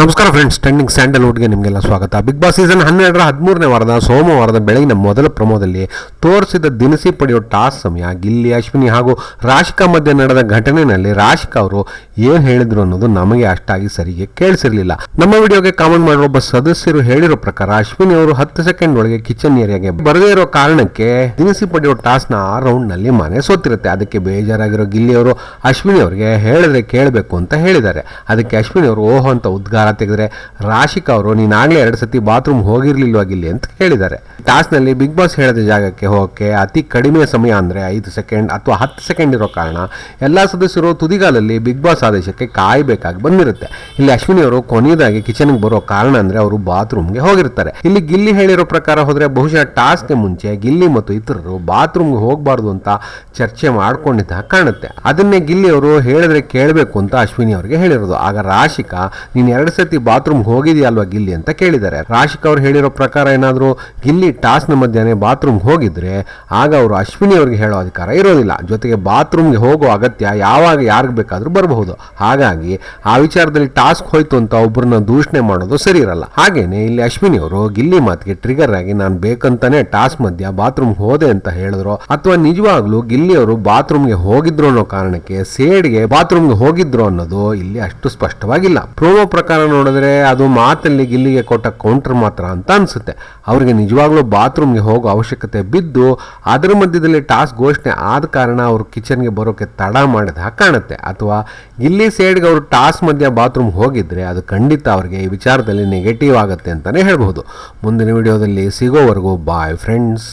ನಮಸ್ಕಾರ friends trending ಸ್ಯಾಂಡಲ್ವುಡ್ಗೆ ನಿಮಗೆಲ್ಲ ಸ್ವಾಗತ. ಬಿಗ್ ಬಾಸ್ ಸೀಸನ್ ಹನ್ನೆರಡರ ಹದಿಮೂರನೇ ವಾರದ, ಸೋಮವಾರದ ಬೆಳಗಿನ ಮೊದಲ ಪ್ರಮೋದಲ್ಲಿ ತೋರಿಸಿದ ದಿನಸಿ ಪಡೆಯುವ ಟಾಸ್ ಸಮಯ, ಗಿಲ್ಲಿ, ಅಶ್ವಿನಿ ಹಾಗೂ ರಾಶಿಕಾ ಮಧ್ಯೆ ನಡೆದ ಘಟನೆಯಲ್ಲಿ ರಾಶಿಕಾ ಅವರು ಏನು ಹೇಳಿದ್ರು ಅನ್ನೋದು ನಮಗೆ ಅಷ್ಟಾಗಿ ಸರಿಗೆ ಕೇಳಿಸಿರಲಿಲ್ಲ. ನಮ್ಮ ವಿಡಿಯೋಗೆ ಕಾಮೆಂಟ್ ಮಾಡಿರೋ ಒಬ್ಬ ಸದಸ್ಯರು ಹೇಳಿರೋ ಪ್ರಕಾರ, ಅಶ್ವಿನಿ ಅವರು ಹತ್ತು ಸೆಕೆಂಡ್ ಒಳಗೆ ಕಿಚನ್ ಏರಿಯಾಗೆ ಬರದೇ ಇರೋ ಕಾರಣಕ್ಕೆ ದಿನಸಿ ಪಡೆಯುವ ಟಾಸ್ನ ಆ ರೌಂಡ್ನಲ್ಲಿ ಮನೆ ಸೋತಿರುತ್ತೆ. ಅದಕ್ಕೆ ಬೇಜಾರಾಗಿರೋ ಗಿಲ್ಲಿ ಅವರು ಅಶ್ವಿನಿ ಅವರಿಗೆ ಹೇಳಿದ್ರೆ ಕೇಳಬೇಕು ಅಂತ ಹೇಳಿದ್ದಾರೆ. ಅದಕ್ಕೆ ಅಶ್ವಿನಿ ಅವರು, ಓಹೋ ಅಂತ ಉದ್ಗಾರ ತೆಗೆದ್ರೆ ರಾಶಿಕಾ ಅವರು ನೀನಾಗ್ಲೇ ಎರಡು ಸತಿ ಬಾತ್ರೂಮ್ ಹೋಗಿರ್ಲಿಲ್ವಾಗಿಲ್ಲಿ ಅಂತ ಹೇಳಿದ್ದಾರೆ ಟಾಸ್ನಲ್ಲಿ ಬಿಗ್ ಬಾಸ್ ಹೇಳಿದ ಜಾಗಕ್ಕೆ ಹೋಗಕ್ಕೆ ಅತಿ ಕಡಿಮೆ ಸಮಯ ಅಂದ್ರೆ ಐದು ಸೆಕೆಂಡ್ ಅಥವಾ ಹತ್ತು ಸೆಕೆಂಡ್ ಇರೋ ಕಾರಣ ಎಲ್ಲ ಸದಸ್ಯರು ತುದಿಗಾಲಲ್ಲಿ ಬಿಗ್ ಬಾಸ್ ಆದೇಶಕ್ಕೆ ಕಾಯಬೇಕಾಗಿ ಬಂದಿರುತ್ತೆ. ಇಲ್ಲಿ ಅಶ್ವಿನಿ ಅವರು ಕೊನೆಯದಾಗಿ ಕಿಚನ್ಗೆ ಬರೋ ಕಾರಣ ಅಂದ್ರೆ ಅವರು ಬಾತ್ರೂಮ್ಗೆ ಹೋಗಿರ್ತಾರೆ. ಇಲ್ಲಿ ಗಿಲ್ಲಿ ಹೇಳಿರೋ ಪ್ರಕಾರ ಹೋದರೆ ಬಹುಶಃ ಟಾಸ್ಕ್ಗೆ ಮುಂಚೆ ಗಿಲ್ಲಿ ಮತ್ತು ಇತರರು ಬಾತ್ರೂಮ್ಗೆ ಹೋಗಬಾರ್ದು ಅಂತ ಚರ್ಚೆ ಮಾಡ್ಕೊಂಡಿದ್ದ ಕಾಣುತ್ತೆ. ಅದನ್ನೇ ಗಿಲ್ಲಿ ಅವರು ಹೇಳಿದ್ರೆ ಕೇಳಬೇಕು ಅಂತ ಅಶ್ವಿನಿ ಅವರಿಗೆ ಹೇಳಿರೋದು. ಆಗ ರಾಶಿಕಾ, ನೀನು ಎರಡು ಸತಿ ಬಾತ್ರೂಮ್ ಹೋಗಿದೆಯಲ್ವಾ ಗಿಲ್ಲಿ ಅಂತ ಕೇಳಿದ್ದಾರೆ. ರಾಶಿಕ್ ಅವ್ರು ಹೇಳಿರೋ ಪ್ರಕಾರ ಏನಾದರೂ ಗಿಲ್ಲಿ ಟಾಸ್ನ ಮಧ್ಯಾಹ್ನ ಬಾತ್ರೂಮ್ ಹೋಗಿದ್ರೆ ಆಗ ಅವರು ಅಶ್ವಿನಿ ಅವರಿಗೆ ಹೇಳೋ ಅಧಿಕಾರ ಇರೋದಿಲ್ಲ. ಜೊತೆಗೆ ಬಾತ್ರೂಮ್ಗೆ ಹೋಗೋ ಅಗತ್ಯ ಯಾವಾಗ ಯಾರಿಗೆ ಬೇಕಾದರೂ ಬರಬಹುದು. ಹಾಗಾಗಿ ಆ ವಿಚಾರದಲ್ಲಿ ಟಾಸ್ಕ್ ಹೋಯ್ತು ಅಂತ ಒಬ್ಬರನ್ನ ದೂಷಣೆ ಮಾಡೋದು ಸರಿ ಇರಲ್ಲ. ಹಾಗೇನೆ ಇಲ್ಲಿ ಅಶ್ವಿನಿ ಅವರು ಗಿಲ್ಲಿ ಮಾತಿಗೆ ಟ್ರಿಗರ್ ಆಗಿ ನಾನು ಬೇಕಂತಾನೆ ಟಾಸ್ಕ್ ಮಧ್ಯ ಬಾತ್ರೂಮ್ ಹೋದೆ ಅಂತ ಹೇಳಿದ್ರು. ಅಥವಾ ನಿಜವಾಗ್ಲೂ ಗಿಲ್ಲಿ ಅವರು ಬಾತ್ರೂಮ್ಗೆ ಹೋಗಿದ್ರು ಅನ್ನೋ ಕಾರಣಕ್ಕೆ ಸೇಡ್ಗೆ ಬಾತ್ರೂಮ್ಗೆ ಹೋಗಿದ್ರು ಅನ್ನೋದು ಇಲ್ಲಿ ಅಷ್ಟು ಸ್ಪಷ್ಟವಾಗಿಲ್ಲ. ಪ್ರೋಮೋ ಪ್ರಕಾರ ನೋಡಿದ್ರೆ ಅದು ಮಾತಲ್ಲಿ ಗಿಲ್ಲಿಗೆ ಕೊಟ್ಟ ಕೌಂಟರ್ ಮಾತ್ರ ಅಂತ ಅನ್ಸುತ್ತೆ. ಅವರಿಗೆ ನಿಜವಾಗ್ಲೂ ಬಾತ್ರೂಮ್ಗೆ ಹೋಗೋ ಅವಶ್ಯಕತೆ ಬಿದ್ದು, ಅದರ ಮಧ್ಯದಲ್ಲಿ ಟಾಸ್ಕ್ ಘೋಷಣೆ ಆದ ಕಾರಣ ಅವರು ಕಿಚನ್ಗೆ ಬರೋಕ್ಕೆ ತಡ ಮಾಡಿದ ಕಾಣುತ್ತೆ. ಅಥವಾ ಗಿಲ್ಲಿ ಸೈಡ್ಗೆ ಅವರು ಟಾಸ್ ಮಧ್ಯ ಬಾತ್ರೂಮ್ ಹೋಗಿದ್ರೆ ಅದು ಖಂಡಿತ ಅವರಿಗೆ ಈ ವಿಚಾರದಲ್ಲಿ ನೆಗೆಟಿವ್ ಆಗುತ್ತೆ ಅಂತಾನೆ ಹೇಳ್ಬಹುದು. ಮುಂದಿನ ವಿಡಿಯೋದಲ್ಲಿ ಸಿಗೋವರೆಗೂ ಬಾಯ್ ಫ್ರೆಂಡ್ಸ್